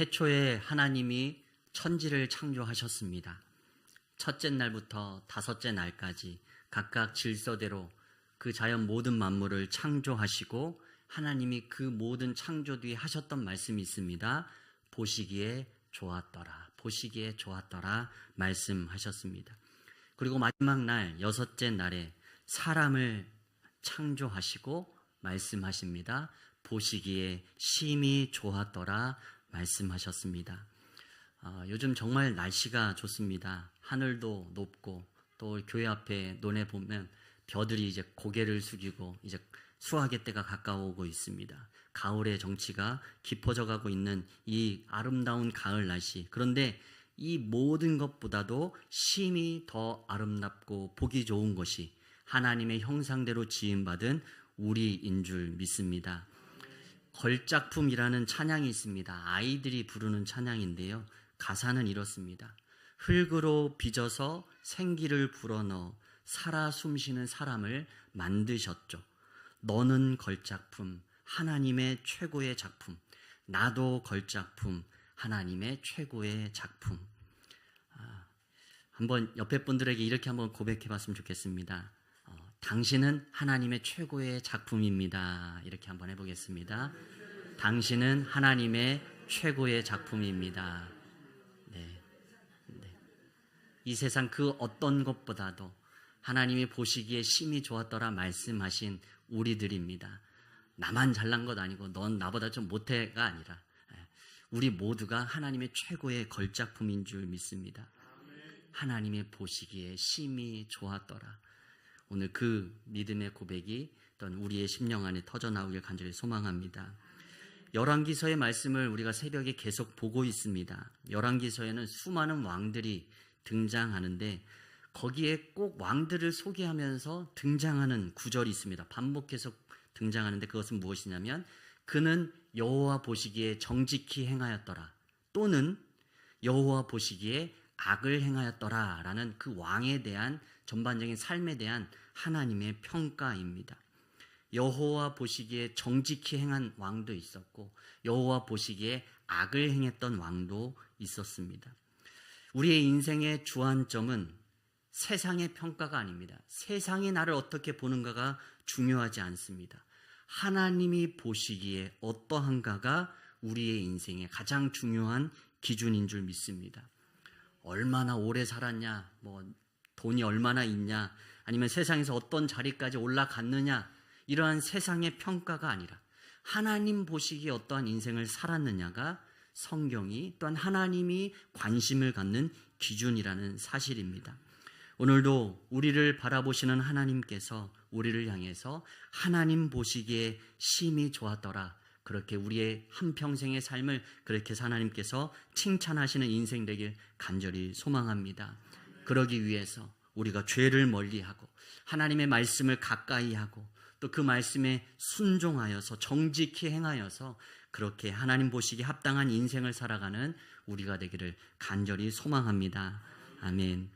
태초에 하나님이 천지를 창조하셨습니다. 첫째 날부터 다섯째 날까지 각각 질서대로 그 자연 모든 만물을 창조하시고 하나님이 그 모든 창조 뒤에 하셨던 말씀이 있습니다. 보시기에 좋았더라. 보시기에 좋았더라. 말씀하셨습니다. 그리고 마지막 날, 여섯째 날에 사람을 창조하시고 말씀하십니다. 보시기에 심히 좋았더라. 말씀하셨습니다. 어, 요즘 정말 날씨가 좋습니다. 하늘도 높고 또 교회 앞에 논에 보면 벼들이 이제 고개를 숙이고 이제 수확의 때가 가까워오고 있습니다. 가을의 정치가 깊어져 가고 있는 이 아름다운 가을 날씨. 그런데 이 모든 것보다도 심히 더 아름답고 보기 좋은 것이 하나님의 형상대로 지음받은 우리인 줄 믿습니다. 걸작품이라는 찬양이 있습니다. 아이들이 부르는 찬양인데요. 가사는 이렇습니다. 흙으로 빚어서 생기를 불어넣어 살아 숨쉬는 사람을 만드셨죠. 너는 걸작품, 하나님의 최고의 작품. 나도 걸작품, 하나님의 최고의 작품. 아, 한번 옆에 분들에게 이렇게 한번 고백해 봤으면 좋겠습니다. 어, 당신은 하나님의 최고의 작품입니다. 이렇게 한번 해보겠습니다. 당신은 하나님의 최고의 작품입니다. 네. 네. 이 세상 그 어떤 것보다도 하나님이 보시기에 심히 좋았더라 말씀하신 우리들입니다. 나만 잘난 것 아니고 넌 나보다 좀 못해가 아니라 예, 우리 모두가 하나님의 최고의 걸작품인 줄 믿습니다. 하나님의 보시기에 심히 좋았더라. 오늘 그 믿음의 고백이 어떤 우리의 심령 안에 터져 나오길 간절히 소망합니다. 열왕기서의 말씀을 우리가 새벽에 계속 보고 있습니다. 열왕기서에는 수많은 왕들이 등장하는데 거기에 꼭 왕들을 소개하면서 등장하는 구절이 있습니다. 반복해서 등장하는데 그것은 무엇이냐면 그는 여호와 보시기에 정직히 행하였더라. 또는 여호와 보시기에 악을 행하였더라라는 그 왕에 대한 전반적인 삶에 대한 하나님의 평가입니다. 여호와 보시기에 정직히 행한 왕도 있었고 여호와 보시기에 악을 행했던 왕도 있었습니다. 우리의 인생의 주안점은 세상의 평가가 아닙니다. 세상이 나를 어떻게 보는가가 중요하지 않습니다. 하나님이 보시기에 어떠한가가 우리의 인생의 가장 중요한 기준인 줄 믿습니다. 얼마나 오래 살았냐, 뭐 돈이 얼마나 있냐, 아니면 세상에서 어떤 자리까지 올라갔느냐, 이러한 세상의 평가가 아니라 하나님 보시기에 어떠한 인생을 살았느냐가 성경이 또한 하나님이 관심을 갖는 기준이라는 사실입니다. 오늘도 우리를 바라보시는 하나님께서 우리를 향해서 하나님 보시기에 심히 좋았더라. 그렇게 우리의 한평생의 삶을 그렇게 하나님께서 칭찬하시는 인생 되길 간절히 소망합니다. 그러기 위해서 우리가 죄를 멀리하고 하나님의 말씀을 가까이 하고 또 그 말씀에 순종하여서 정직히 행하여서 그렇게 하나님 보시기 합당한 인생을 살아가는 우리가 되기를 간절히 소망합니다. 아멘.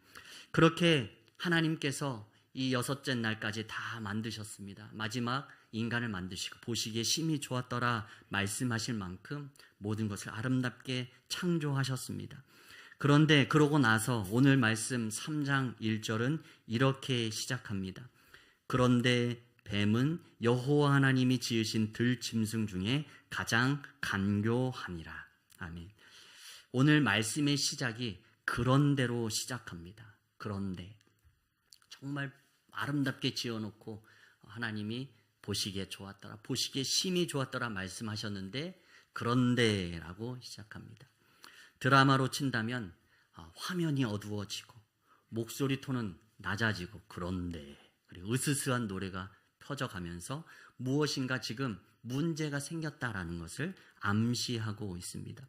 그렇게 하나님께서 이 여섯째 날까지 다 만드셨습니다. 마지막 인간을 만드시고 보시기에 심히 좋았더라 말씀하실 만큼 모든 것을 아름답게 창조하셨습니다. 그런데 그러고 나서 오늘 말씀 3장 1절은 이렇게 시작합니다. 그런데 뱀은 여호와 하나님이 지으신 들짐승 중에 가장 간교하니라. 아멘. 오늘 말씀의 시작이 그런대로 시작합니다. 그런데 정말 아름답게 지어놓고 하나님이 보시기에 좋았더라, 보시기에 심히 좋았더라 말씀하셨는데 그런데라고 시작합니다. 드라마로 친다면 아, 화면이 어두워지고 목소리 톤은 낮아지고 그런데 그리고 으스스한 노래가 퍼져가면서 무엇인가 지금 문제가 생겼다라는 것을 암시하고 있습니다.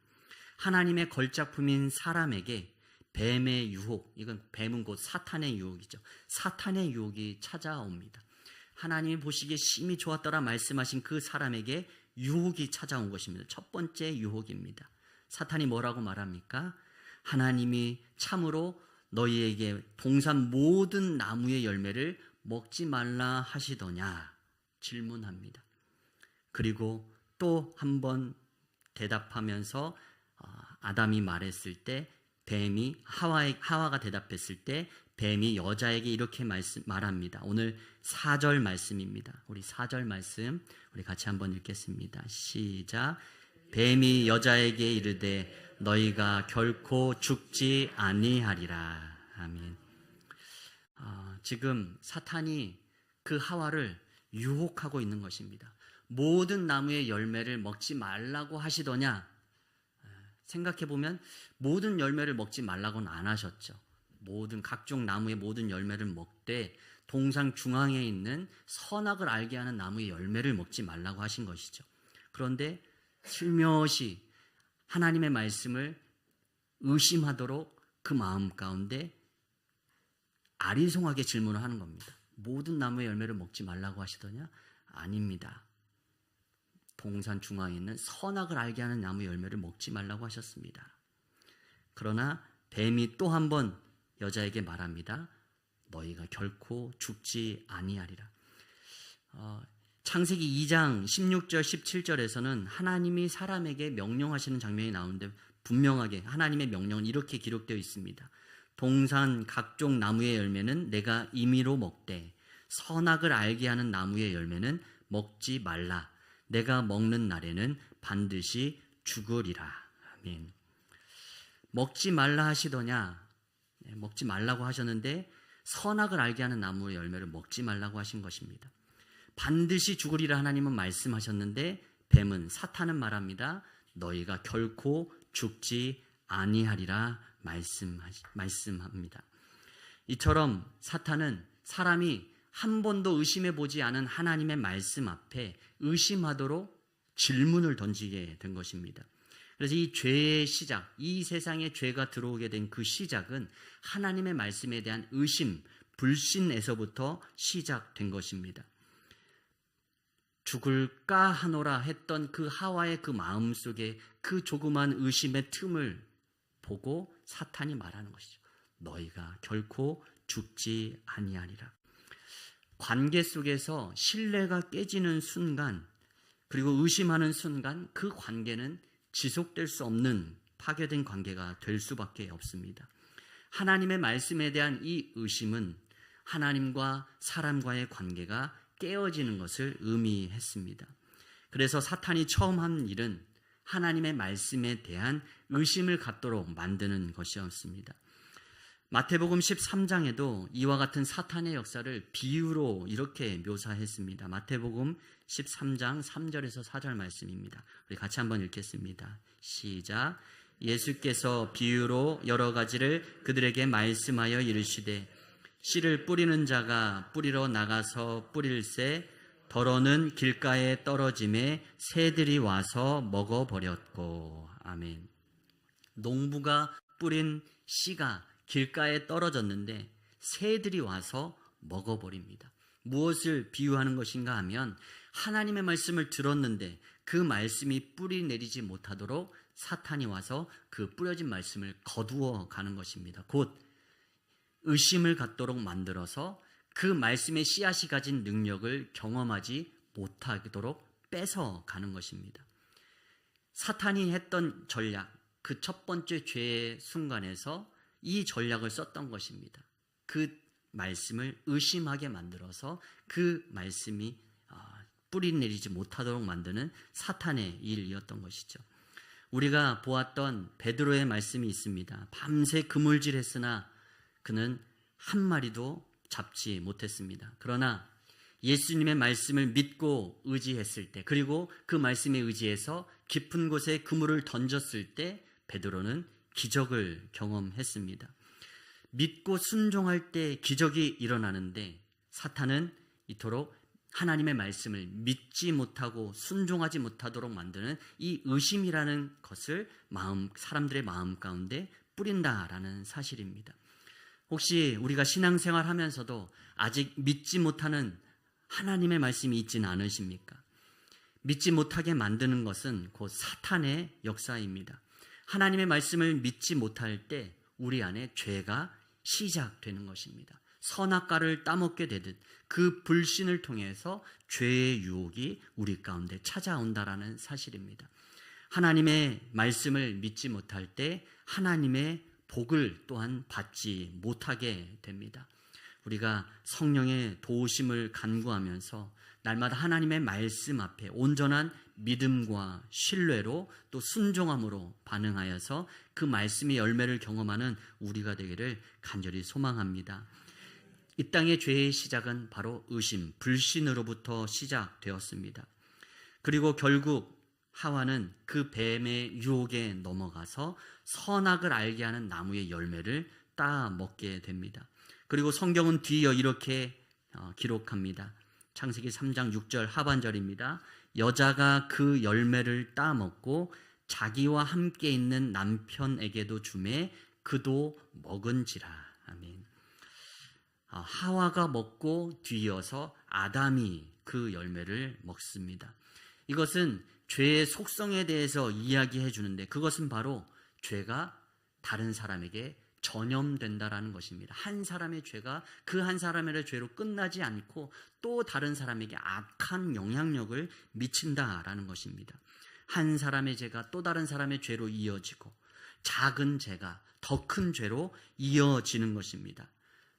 하나님의 걸작품인 사람에게 뱀의 유혹, 이건 뱀은 곧 사탄의 유혹이죠. 사탄의 유혹이 찾아옵니다. 하나님이 보시기에 심히 좋았더라 말씀하신 그 사람에게 유혹이 찾아온 것입니다. 첫 번째 유혹입니다. 사탄이 뭐라고 말합니까? 하나님이 참으로 너희에게 동산 모든 나무의 열매를 먹지 말라 하시더냐? 질문합니다. 그리고 또 한 번 대답하면서 어, 아담이 말했을 때 뱀이 하와의, 하와가 대답했을 때 뱀이 여자에게 이렇게 말씀, 말합니다. 오늘 4절 말씀입니다. 우리 4절 말씀 우리 같이 한번 읽겠습니다. 시작. 뱀이 여자에게 이르되 너희가 결코 죽지 아니하리라. 아멘. 어, 지금 사탄이 그 하와를 유혹하고 있는 것입니다. 모든 나무의 열매를 먹지 말라고 하시더냐? 생각해 보면 모든 열매를 먹지 말라고는 안 하셨죠. 모든 각종 나무의 모든 열매를 먹되 동상 중앙에 있는 선악을 알게 하는 나무의 열매를 먹지 말라고 하신 것이죠. 그런데 슬며시 하나님의 말씀을 의심하도록 그 마음 가운데 아리송하게 질문을 하는 겁니다. 모든 나무의 열매를 먹지 말라고 하시더냐? 아닙니다. 동산 중앙에 있는 선악을 알게 하는 나무 열매를 먹지 말라고 하셨습니다. 그러나 뱀이 또 한 번 여자에게 말합니다. 너희가 결코 죽지 아니하리라. 어, 창세기 2장 16절 17절에서는 하나님이 사람에게 명령하시는 장면이 나오는데 분명하게 하나님의 명령은 이렇게 기록되어 있습니다. 동산 각종 나무의 열매는 내가 임의로 먹되 선악을 알게 하는 나무의 열매는 먹지 말라. 내가 먹는 날에는 반드시 죽으리라. 아멘. 먹지 말라 하시더냐? 네, 먹지 말라고 하셨는데 선악을 알게 하는 나무의 열매를 먹지 말라고 하신 것입니다. 반드시 죽으리라 하나님은 말씀하셨는데 뱀은 사탄은 말합니다. 너희가 결코 죽지 아니하리라 말씀하시, 말씀합니다. 이처럼 사탄은 사람이 한 번도 의심해 보지 않은 하나님의 말씀 앞에 의심하도록 질문을 던지게 된 것입니다. 그래서 이 죄의 시작, 이 세상에 죄가 들어오게 된 그 시작은 하나님의 말씀에 대한 의심, 불신에서부터 시작된 것입니다. 죽을까 하노라 했던 그 하와의 그 마음 속에 그 조그만 의심의 틈을 보고 사탄이 말하는 것이죠. 너희가 결코 죽지 아니하리라. 관계 속에서 신뢰가 깨지는 순간 그리고 의심하는 순간 그 관계는 지속될 수 없는 파괴된 관계가 될 수밖에 없습니다. 하나님의 말씀에 대한 이 의심은 하나님과 사람과의 관계가 깨어지는 것을 의미했습니다. 그래서 사탄이 처음 한 일은 하나님의 말씀에 대한 의심을 갖도록 만드는 것이었습니다. 마태복음 13장에도 이와 같은 사탄의 역사를 비유로 이렇게 묘사했습니다. 마태복음 13장 3절에서 4절 말씀입니다. 우리 같이 한번 읽겠습니다. 시작. 예수께서 비유로 여러 가지를 그들에게 말씀하여 이르시되 씨를 뿌리는 자가 뿌리러 나가서 뿌릴새 더러는 길가에 떨어짐에 새들이 와서 먹어버렸고 아멘. 농부가 뿌린 씨가 길가에 떨어졌는데 새들이 와서 먹어버립니다. 무엇을 비유하는 것인가 하면 하나님의 말씀을 들었는데 그 말씀이 뿌리 내리지 못하도록 사탄이 와서 그 뿌려진 말씀을 거두어 가는 것입니다. 곧 의심을 갖도록 만들어서 그 말씀의 씨앗이 가진 능력을 경험하지 못하도록 뺏어 가는 것입니다. 사탄이 했던 전략, 그 첫 번째 죄의 순간에서 이 전략을 썼던 것입니다. 그 말씀을 의심하게 만들어서 그 말씀이 아, 뿌리 내리지 못하도록 만드는 사탄의 일이었던 것이죠. 우리가 보았던 베드로의 말씀이 있습니다. 밤새 그물질했으나 그는 한 마리도 잡지 못했습니다. 그러나 예수님의 말씀을 믿고 의지했을 때, 그리고 그 말씀에 의지해서 깊은 곳에 그물을 던졌을 때 베드로는 기적을 경험했습니다. 믿고 순종할 때 기적이 일어나는데 사탄은 이토록 하나님의 말씀을 믿지 못하고 순종하지 못하도록 만드는 이 의심이라는 것을 마음 사람들의 마음 가운데 뿌린다라는 사실입니다. 혹시 우리가 신앙생활 하면서도 아직 믿지 못하는 하나님의 말씀이 있지는 않으십니까? 믿지 못하게 만드는 것은 곧 사탄의 역사입니다. 하나님의 말씀을 믿지 못할 때 우리 안에 죄가 시작되는 것입니다. 선악과를 따먹게 되듯 그 불신을 통해서 죄의 유혹이 우리 가운데 찾아온다라는 사실입니다. 하나님의 말씀을 믿지 못할 때 하나님의 복을 또한 받지 못하게 됩니다. 우리가 성령의 도우심을 간구하면서 날마다 하나님의 말씀 앞에 온전한 믿음과 신뢰로 또 순종함으로 반응하여서 그 말씀의 열매를 경험하는 우리가 되기를 간절히 소망합니다. 이 땅의 죄의 시작은 바로 의심, 불신으로부터 시작되었습니다. 그리고 결국 하와는 그 뱀의 유혹에 넘어가서 선악을 알게 하는 나무의 열매를 따 먹게 됩니다. 그리고 성경은 뒤이어 이렇게 어, 기록합니다. 창세기 3장 6절 하반절입니다. 여자가 그 열매를 따 먹고 자기와 함께 있는 남편에게도 주매 그도 먹은지라. 아멘. 아, 하와가 먹고 뒤이어서 아담이 그 열매를 먹습니다. 이것은 죄의 속성에 대해서 이야기해 주는데 그것은 바로 죄가 다른 사람에게 전염된다라는 것입니다. 한 사람의 죄가 그 한 사람의 죄로 끝나지 않고 또 다른 사람에게 악한 영향력을 미친다라는 것입니다. 한 사람의 죄가 또 다른 사람의 죄로 이어지고 작은 죄가 더 큰 죄로 이어지는 것입니다.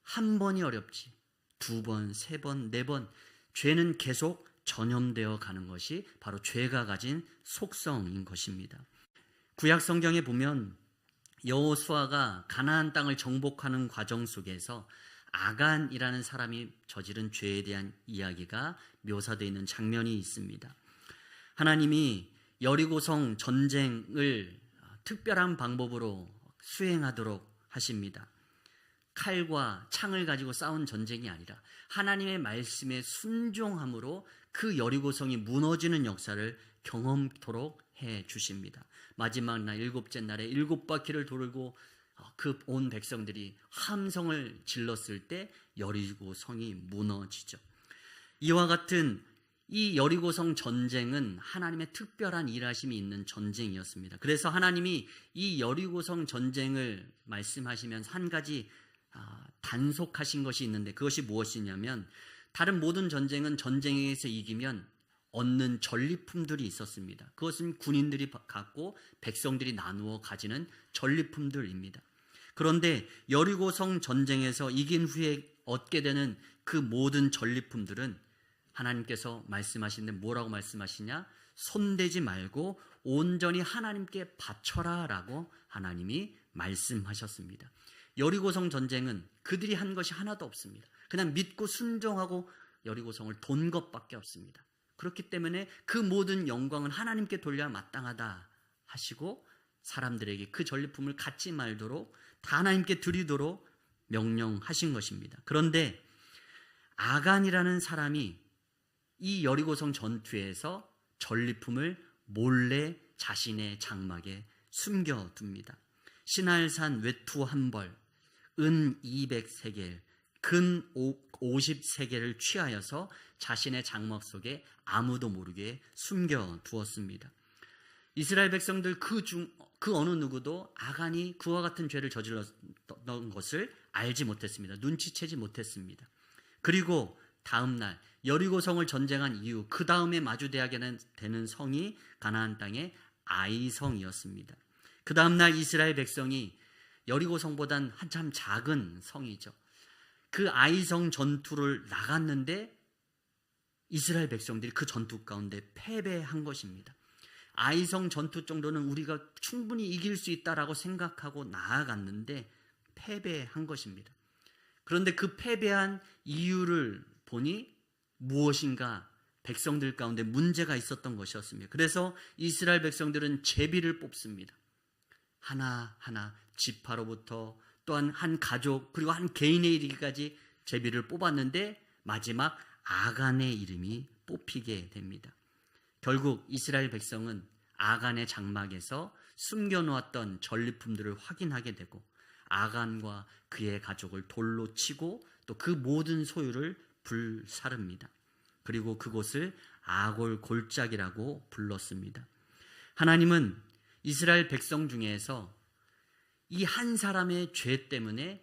한 번이 어렵지. 두 번, 세 번, 네 번. 죄는 계속 전염되어 가는 것이 바로 죄가 가진 속성인 것입니다. 구약 성경에 보면 여호수아가 가나안 땅을 정복하는 과정 속에서 아간이라는 사람이 저지른 죄에 대한 이야기가 묘사되어 있는 장면이 있습니다. 하나님이 여리고성 전쟁을 특별한 방법으로 수행하도록 하십니다. 칼과 창을 가지고 싸운 전쟁이 아니라 하나님의 말씀에 순종함으로 그 여리고성이 무너지는 역사를 경험토록 해 주십니다. 마지막 날 일곱째 날에 일곱 바퀴를 돌고 그 온 백성들이 함성을 질렀을 때 여리고 성이 무너지죠. 이와 같은 이 여리고성 전쟁은 하나님의 특별한 일하심이 있는 전쟁이었습니다. 그래서 하나님이 이 여리고성 전쟁을 말씀하시면서 한 가지 아, 단속하신 것이 있는데 그것이 무엇이냐면 다른 모든 전쟁은 전쟁에서 이기면 얻는 전리품들이 있었습니다. 그것은 군인들이 갖고 백성들이 나누어 가지는 전리품들입니다. 그런데 여리고성 전쟁에서 이긴 후에 얻게 되는 그 모든 전리품들은 하나님께서 말씀하시는데 뭐라고 말씀하시냐? 손대지 말고 온전히 하나님께 바쳐라라고 하나님이 말씀하셨습니다. 여리고성 전쟁은 그들이 한 것이 하나도 없습니다. 그냥 믿고 순종하고 여리고성을 돈 것밖에 없습니다. 그렇기 때문에 그 모든 영광은 하나님께 돌려야 마땅하다 하시고 사람들에게 그 전리품을 갖지 말도록 다 하나님께 드리도록 명령하신 것입니다. 그런데 아간이라는 사람이 이 여리고성 전투에서 전리품을 몰래 자신의 장막에 숨겨둡니다. 신할산 외투 한 벌, 은 200세겔, 근 50세겔을 취하여서 자신의 장막 속에 아무도 모르게 숨겨 두었습니다. 이스라엘 백성들 그 중, 그 어느 누구도 아간이 그와 같은 죄를 저질렀던 것을 알지 못했습니다. 눈치채지 못했습니다. 그리고 다음날 여리고성을 전쟁한 이후 그 다음에 마주대하게 되는 성이 가나안 땅의 아이성이었습니다. 그 다음날 이스라엘 백성이 여리고성보단 한참 작은 성이죠. 그 아이성 전투를 나갔는데 이스라엘 백성들이 그 전투 가운데 패배한 것입니다. 아이성 전투 정도는 우리가 충분히 이길 수 있다라고 생각하고 나아갔는데 패배한 것입니다. 그런데 그 패배한 이유를 보니 무엇인가 백성들 가운데 문제가 있었던 것이었습니다. 그래서 이스라엘 백성들은 제비를 뽑습니다. 하나하나 지파로부터 또한 한 가족 그리고 한 개인에 이르기까지 제비를 뽑았는데 마지막 아간의 이름이 뽑히게 됩니다. 결국 이스라엘 백성은 아간의 장막에서 숨겨놓았던 전리품들을 확인하게 되고 아간과 그의 가족을 돌로 치고 또 그 모든 소유를 불사릅니다. 그리고 그곳을 아골 골짜기라고 불렀습니다. 하나님은 이스라엘 백성 중에서 이 한 사람의 죄 때문에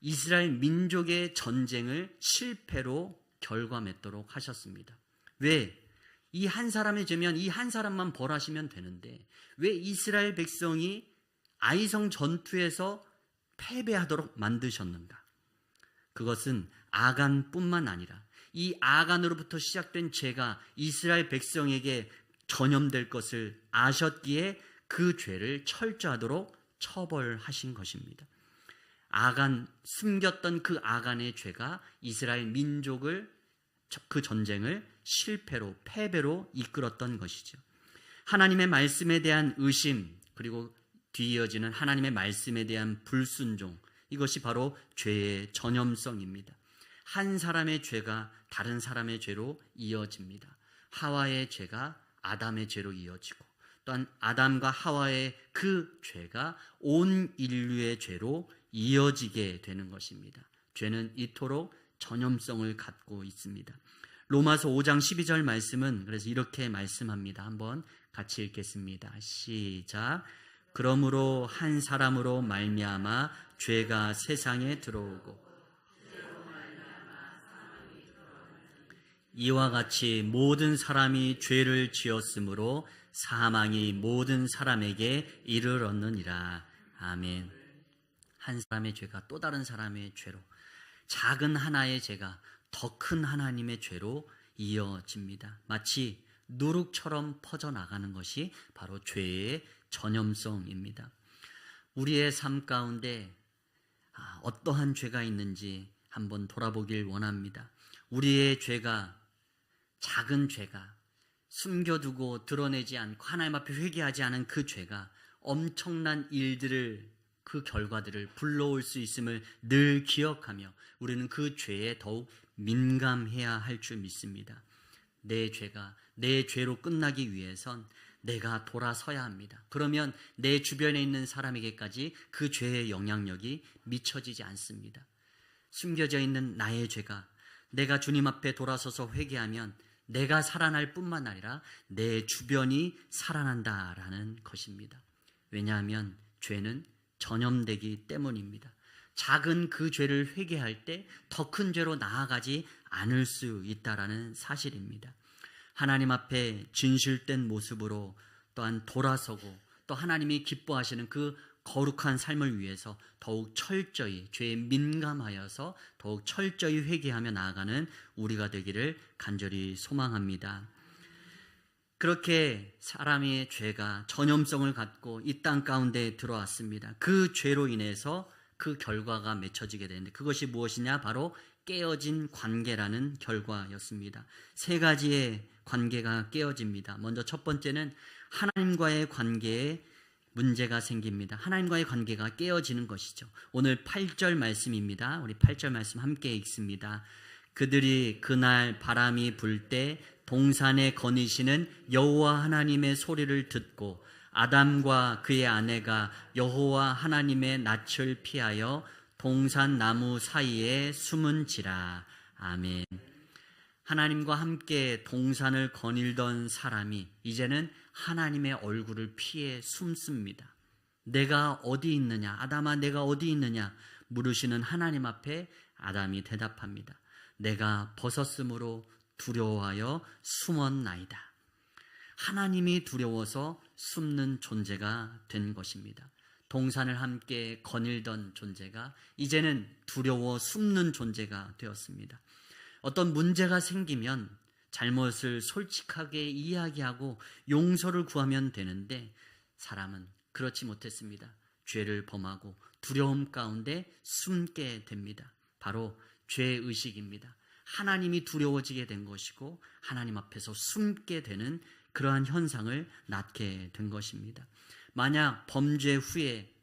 이스라엘 민족의 전쟁을 실패로 결과맺도록 하셨습니다. 왜? 이 한 사람의 죄면 이 한 사람만 벌하시면 되는데 왜 이스라엘 백성이 아이성 전투에서 패배하도록 만드셨는가? 그것은 아간뿐만 아니라 이 아간으로부터 시작된 죄가 이스라엘 백성에게 전염될 것을 아셨기에 그 죄를 철저하도록 처벌하신 것입니다. 아간 숨겼던 그 아간의 죄가 이스라엘 민족을 그 전쟁을 실패로 패배로 이끌었던 것이죠. 하나님의 말씀에 대한 의심 그리고 뒤이어지는 하나님의 말씀에 대한 불순종 이것이 바로 죄의 전염성입니다. 한 사람의 죄가 다른 사람의 죄로 이어집니다. 하와의 죄가 아담의 죄로 이어지고 또한 아담과 하와의 그 죄가 온 인류의 죄로 이어지게 되는 것입니다. 죄는 이토록 전염성을 갖고 있습니다. 로마서 5장 12절 말씀은 그래서 이렇게 말씀합니다. 한번 같이 읽겠습니다. 시작. 그러므로 한 사람으로 말미암아 죄가 세상에 들어오고 이와 같이 모든 사람이 죄를 지었으므로 사망이 모든 사람에게 이르렀느니라. 아멘. 한 사람의 죄가 또 다른 사람의 죄로 작은 하나의 죄가 더 큰 하나님의 죄로 이어집니다. 마치 누룩처럼 퍼져나가는 것이 바로 죄의 전염성입니다. 우리의 삶 가운데 아, 어떠한 죄가 있는지 한번 돌아보길 원합니다. 우리의 죄가 작은 죄가 숨겨두고 드러내지 않고 하나님 앞에 회개하지 않은 그 죄가 엄청난 일들을 그 결과들을 불러올 수 있음을 늘 기억하며 우리는 그 죄에 더욱 민감해야 할 줄 믿습니다. 내 죄가 내 죄로 끝나기 위해선 내가 돌아서야 합니다. 그러면 내 주변에 있는 사람에게까지 그 죄의 영향력이 미쳐지지 않습니다. 숨겨져 있는 나의 죄가 내가 주님 앞에 돌아서서 회개하면 내가 살아날 뿐만 아니라 내 주변이 살아난다라는 것입니다. 왜냐하면 죄는 전염되기 때문입니다. 작은 그 죄를 회개할 때 더 큰 죄로 나아가지 않을 수 있다라는 사실입니다. 하나님 앞에 진실된 모습으로 또한 돌아서고 또 하나님이 기뻐하시는 그 거룩한 삶을 위해서 더욱 철저히 죄에 민감하여서 더욱 철저히 회개하며 나아가는 우리가 되기를 간절히 소망합니다. 그렇게 사람의 죄가 전염성을 갖고 이 땅 가운데 들어왔습니다. 그 죄로 인해서 그 결과가 맺혀지게 되는데 그것이 무엇이냐? 바로 깨어진 관계라는 결과였습니다. 세 가지의 관계가 깨어집니다. 먼저 첫 번째는 하나님과의 관계에 문제가 생깁니다. 하나님과의 관계가 깨어지는 것이죠. 오늘 8절 말씀입니다. 우리 8절 말씀 함께 읽습니다. 그들이 그날 바람이 불 때 동산에 거니시는 여호와 하나님의 소리를 듣고 아담과 그의 아내가 여호와 하나님의 낯을 피하여 동산 나무 사이에 숨은지라. 아멘. 하나님과 함께 동산을 거닐던 사람이 이제는 하나님의 얼굴을 피해 숨습니다. 내가 어디 있느냐? 아담아, 내가 어디 있느냐? 물으시는 하나님 앞에 아담이 대답합니다. 내가 벗었으므로 두려워하여 숨었나이다. 하나님이 두려워서 숨는 존재가 된 것입니다. 동산을 함께 거닐던 존재가 이제는 두려워 숨는 존재가 되었습니다. 어떤 문제가 생기면 잘못을 솔직하게 이야기하고 용서를 구하면 되는데 사람은 그렇지 못했습니다. 죄를 범하고 두려움 가운데 숨게 됩니다. 바로 죄의식입니다. 하나님이 두려워지게 된 것이고 하나님 앞에서 숨게 되는 그러한 현상을 낳게 된 것입니다. 만약 범죄 후에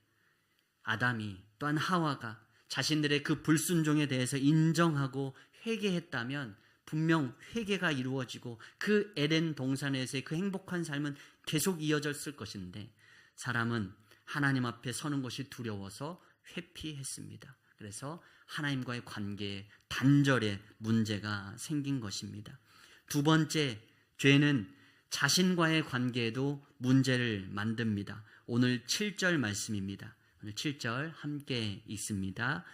아담이 또한 하와가 자신들의 그 불순종에 대해서 인정하고 회개했다면 분명 회개가 이루어지고 그 에덴 동산에서의 그 행복한 삶은 계속 이어졌을 것인데 사람은 하나님 앞에 서는 것이 두려워서 회피했습니다. 그래서 하나님과의 관계에 단절의 문제가 생긴 것입니다. 두 번째, 죄는 자신과의 관계에도 문제를 만듭니다. 오늘 7절 말씀입니다. 오늘 7절 함께 읽습니다.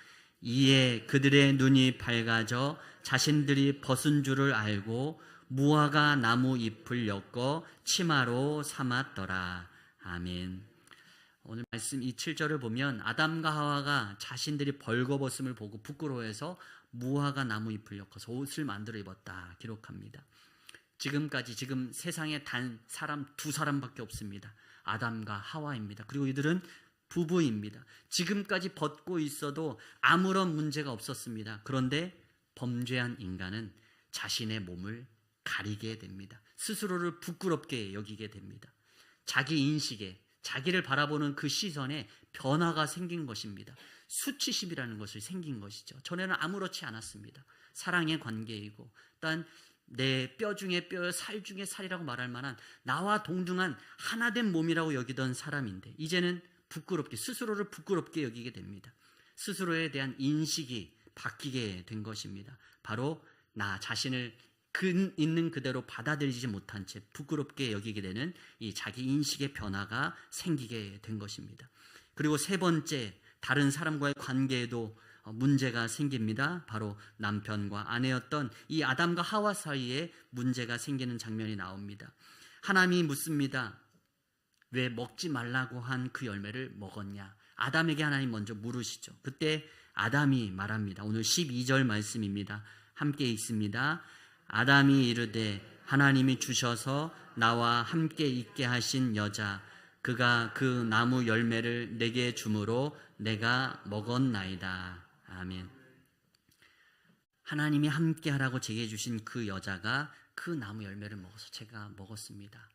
이에 그들의 눈이 밝아져 자신들이 벗은 줄을 알고 무화과 나무 잎을 엮어 치마로 삼았더라. 아멘. 오늘 말씀 이 7절을 보면 아담과 하와가 자신들이 벌거벗음을 보고 부끄러워해서 무화과 나무 잎을 엮어서 옷을 만들어 입었다 기록합니다. 지금까지 지금 세상에 단 사람 두 사람밖에 없습니다. 아담과 하와입니다. 그리고 이들은 부부입니다. 지금까지 벗고 있어도 아무런 문제가 없었습니다. 그런데 범죄한 인간은 자신의 몸을 가리게 됩니다. 스스로를 부끄럽게 여기게 됩니다. 자기 인식에 자기를 바라보는 그 시선에 변화가 생긴 것입니다. 수치심이라는 것을 생긴 것이죠. 전에는 아무렇지 않았습니다. 사랑의 관계이고, 또한 내뼈 중에 뼈, 살 중에 살이라고 말할 만한 나와 동등한 하나된 몸이라고 여기던 사람인데, 이제는 부끄럽게, 스스로를 부끄럽게 여기게 됩니다. 스스로에 대한 인식이 바뀌게 된 것입니다. 바로 나 자신을 그 있는 그대로 받아들이지 못한 채 부끄럽게 여기게 되는 이 자기 인식의 변화가 생기게 된 것입니다. 그리고 세 번째, 다른 사람과의 관계에도 문제가 생깁니다. 바로 남편과 아내였던 이 아담과 하와 사이에 문제가 생기는 장면이 나옵니다. 하나님이 묻습니다. 왜 먹지 말라고 한 그 열매를 먹었냐? 아담에게 하나님 먼저 물으시죠. 그때 아담이 말합니다. 오늘 12절 말씀입니다. 함께 있습니다. 아담이 이르되 하나님이 주셔서 나와 함께 있게 하신 여자 그가 그 나무 열매를 내게 주므로 내가 먹었나이다. 아멘. 하나님이 함께 하라고 제게 주신 그 여자가 그 나무 열매를 먹어서 제가 먹었습니다.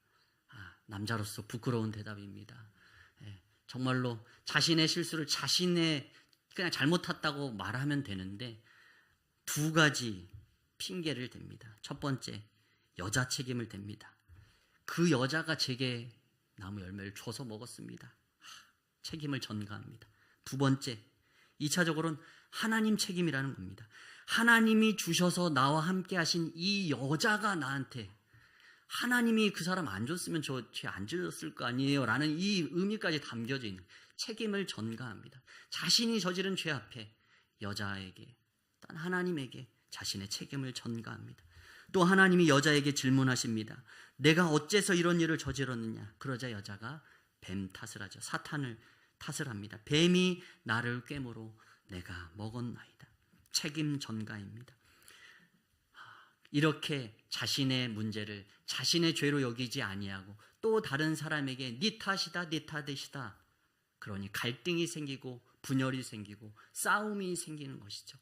아, 남자로서 부끄러운 대답입니다. 예, 정말로 자신의 실수를 자신의 그냥 잘못했다고 말하면 되는데 두 가지 핑계를 댑니다. 첫 번째, 여자 책임을 댑니다. 그 여자가 제게 나무 열매를 줘서 먹었습니다. 책임을 전가합니다. 두 번째, 2차적으로는 하나님 책임이라는 겁니다. 하나님이 주셔서 나와 함께 하신 이 여자가 나한테 하나님이 그 사람 안 줬으면 저 죄 안 지었을 거 아니에요. 라는 이 의미까지 담겨져 있는 책임을 전가합니다. 자신이 저지른 죄 앞에 여자에게, 단 하나님에게 자신의 책임을 전가합니다. 또 하나님이 여자에게 질문하십니다. 내가 어째서 이런 일을 저질렀느냐? 그러자 여자가 뱀 탓을 하죠. 사탄을 탓을 합니다. 뱀이 나를 꿰물어 내가 먹었나이다. 책임 전가입니다. 이렇게 자신의 문제를 자신의 죄로 여기지 아니하고 또 다른 사람에게 네 탓이다, 네 탓이다. 그러니 갈등이 생기고 분열이 생기고 싸움이 생기는 것이죠.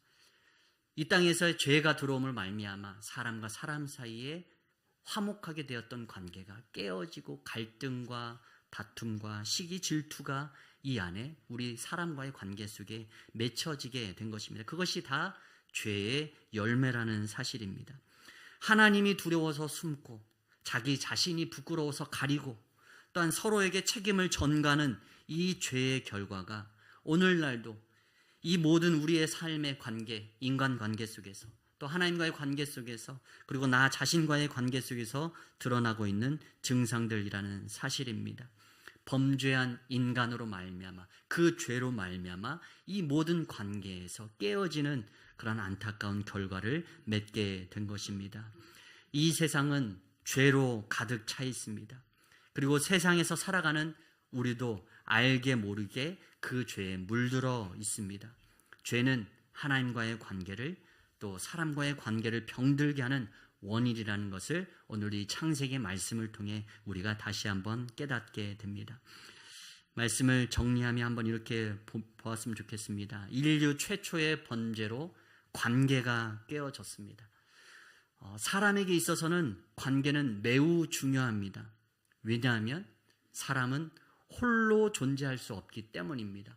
이 땅에서 죄가 들어옴을 말미암아 사람과 사람 사이에 화목하게 되었던 관계가 깨어지고 갈등과 다툼과 시기 질투가 이 안에 우리 사람과의 관계 속에 맺혀지게 된 것입니다. 그것이 다 죄의 열매라는 사실입니다. 하나님이 두려워서 숨고 자기 자신이 부끄러워서 가리고 또한 서로에게 책임을 전가는 이 죄의 결과가 오늘날도 이 모든 우리의 삶의 관계, 인간 관계 속에서 또 하나님과의 관계 속에서 그리고 나 자신과의 관계 속에서 드러나고 있는 증상들이라는 사실입니다. 범죄한 인간으로 말미암아 그 죄로 말미암아 이 모든 관계에서 깨어지는 그런 안타까운 결과를 맺게 된 것입니다. 이 세상은 죄로 가득 차 있습니다. 그리고 세상에서 살아가는 우리도 알게 모르게 그 죄에 물들어 있습니다. 죄는 하나님과의 관계를 또 사람과의 관계를 병들게 하는 원인이라는 것을 오늘 이 창세기 말씀을 통해 우리가 다시 한번 깨닫게 됩니다. 말씀을 정리하며 한번 이렇게 보았으면 좋겠습니다. 인류 최초의 번제로 관계가 깨어졌습니다. 어, 사람에게 있어서는 관계는 매우 중요합니다. 왜냐하면 사람은 홀로 존재할 수 없기 때문입니다.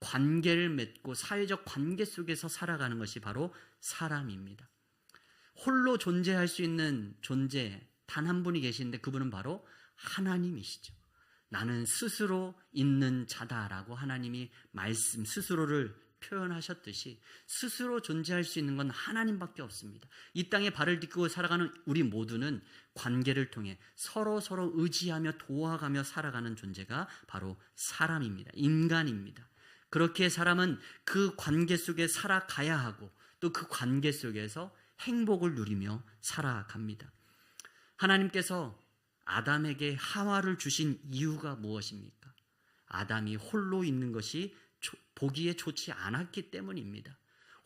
관계를 맺고 사회적 관계 속에서 살아가는 것이 바로 사람입니다. 홀로 존재할 수 있는 존재 단 한 분이 계시는데 그분은 바로 하나님이시죠. 나는 스스로 있는 자다라고 하나님이 말씀 스스로를 표현하셨듯이 스스로 존재할 수 있는 건 하나님밖에 없습니다. 이 땅에 발을 딛고 살아가는 우리 모두는 관계를 통해 서로 서로 의지하며 도와가며 살아가는 존재가 바로 사람입니다. 인간입니다. 그렇게 사람은 그 관계 속에 살아가야 하고 또 그 관계 속에서 행복을 누리며 살아갑니다. 하나님께서 아담에게 하와를 주신 이유가 무엇입니까? 아담이 홀로 있는 것이 조- 보기에 좋지 않았기 때문입니다.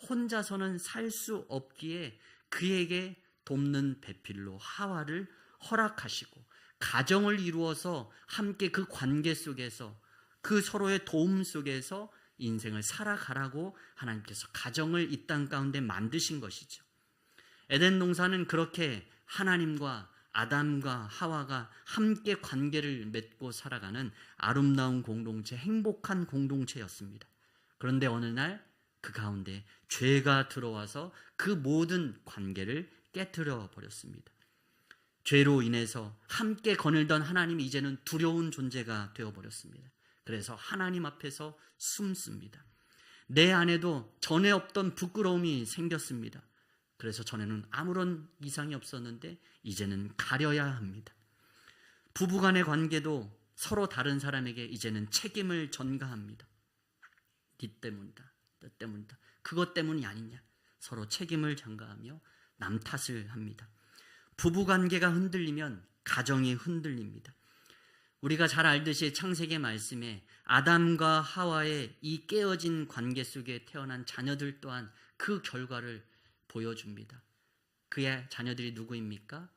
혼자서는 살 수 없기에 그에게 돕는 배필로 하와를 허락하시고 가정을 이루어서 함께 그 관계 속에서 그 서로의 도움 속에서 인생을 살아가라고 하나님께서 가정을 이 땅 가운데 만드신 것이죠. 에덴 농사는 그렇게 하나님과 아담과 하와가 함께 관계를 맺고 살아가는 아름다운 공동체, 행복한 공동체였습니다. 그런데 어느 날 그 가운데 죄가 들어와서 그 모든 관계를 깨뜨려 버렸습니다. 죄로 인해서 함께 거닐던 하나님이 이제는 두려운 존재가 되어 버렸습니다. 그래서 하나님 앞에서 숨습니다. 내 안에도 전에 없던 부끄러움이 생겼습니다. 그래서 전에는 아무런 이상이 없었는데 이제는 가려야 합니다. 부부 간의 관계도 서로 다른 사람에게 이제는 책임을 전가합니다. 네 때문이다. 너 때문이다. 그것 때문이 아니냐. 서로 책임을 전가하며 남 탓을 합니다. 부부 관계가 흔들리면 가정이 흔들립니다. 우리가 잘 알듯이 창세기 말씀에 아담과 하와의 이 깨어진 관계 속에 태어난 자녀들 또한 그 결과를 보여줍니다. 그의 자녀들이 누구입니까?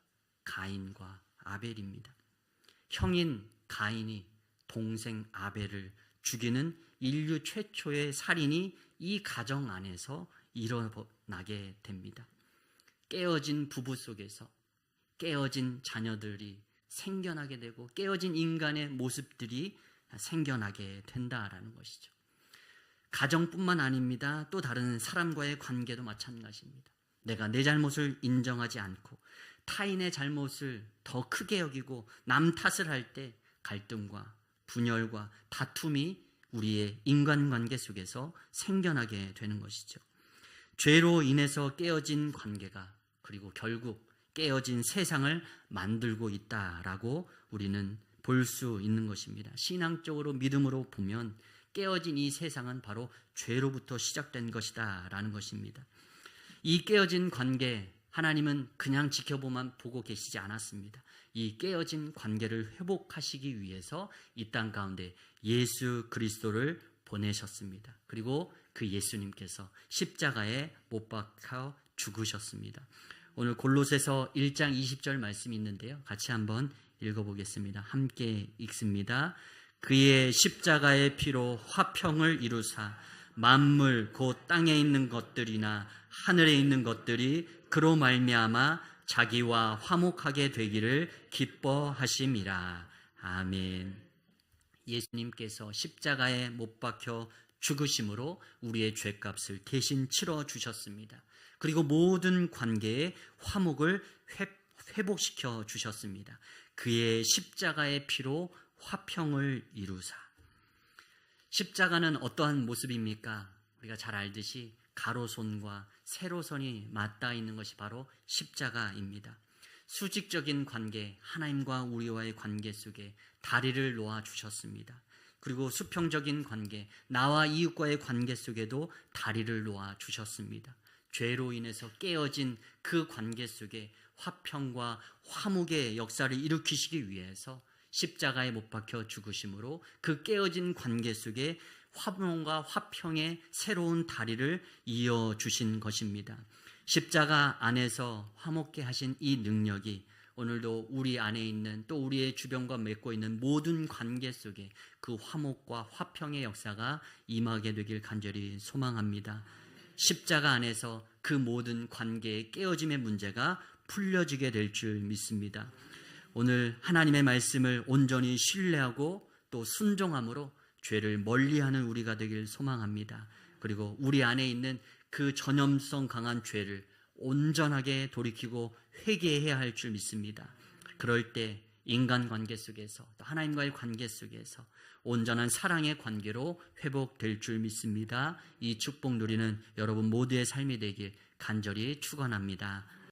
가인과 아벨입니다. 형인 가인이 동생 아벨을 죽이는 인류 최초의 살인이 이 가정 안에서 일어나게 됩니다. 깨어진 부부 속에서 깨어진 자녀들이 생겨나게 되고 깨어진 인간의 모습들이 생겨나게 된다라는 것이죠. 가정뿐만 아닙니다. 또 다른 사람과의 관계도 마찬가지입니다. 내가 내 잘못을 인정하지 않고 타인의 잘못을 더 크게 여기고 남 탓을 할 때 갈등과 분열과 다툼이 우리의 인간관계 속에서 생겨나게 되는 것이죠. 죄로 인해서 깨어진 관계가 그리고 결국 깨어진 세상을 만들고 있다라고 우리는 볼 수 있는 것입니다. 신앙적으로 믿음으로 보면 깨어진 이 세상은 바로 죄로부터 시작된 것이다라는 것입니다. 이 깨어진 관계 하나님은 그냥 지켜보만 보고 계시지 않았습니다. 이 깨어진 관계를 회복하시기 위해서 이 땅 가운데 예수 그리스도를 보내셨습니다. 그리고 그 예수님께서 십자가에 못 박혀 죽으셨습니다. 오늘 골로새서 1장 20절 말씀이 있는데요. 같이 한번 읽어보겠습니다. 함께 읽습니다. 그의 십자가의 피로 화평을 이루사 만물 곧 땅에 있는 것들이나 하늘에 있는 것들이 그로 말미암아 자기와 화목하게 되기를 기뻐하심이라. 아멘. 예수님께서 십자가에 못 박혀 죽으심으로 우리의 죄값을 대신 치러 주셨습니다. 그리고 모든 관계에 화목을 회복시켜 주셨습니다. 그의 십자가의 피로 화평을 이루사. 십자가는 어떠한 모습입니까? 우리가 잘 알듯이 가로선과 세로선이 맞닿아 있는 것이 바로 십자가입니다. 수직적인 관계, 하나님과 우리와의 관계 속에 다리를 놓아 주셨습니다. 그리고 수평적인 관계, 나와 이웃과의 관계 속에도 다리를 놓아 주셨습니다. 죄로 인해서 깨어진 그 관계 속에 화평과 화목의 역사를 일으키시기 위해서 십자가에 못 박혀 죽으심으로 그 깨어진 관계 속에 화평과 화평의 새로운 다리를 이어 주신 것입니다. 십자가 안에서 화목케 하신 이 능력이 오늘도 우리 안에 있는 또 우리의 주변과 맺고 있는 모든 관계 속에 그 화목과 화평의 역사가 임하게 되길 간절히 소망합니다. 십자가 안에서 그 모든 관계의 깨어짐의 문제가 풀려지게 될 줄 믿습니다. 오늘 하나님의 말씀을 온전히 신뢰하고 또 순종함으로 죄를 멀리하는 우리가 되길 소망합니다. 그리고 우리 안에 있는 그 전염성 강한 죄를 온전하게 돌이키고 회개해야 할 줄 믿습니다. 그럴 때 인간 관계 속에서 또 하나님과의 관계 속에서 온전한 사랑의 관계로 회복될 줄 믿습니다. 이 축복 누리는 여러분 모두의 삶이 되길 간절히 축원합니다.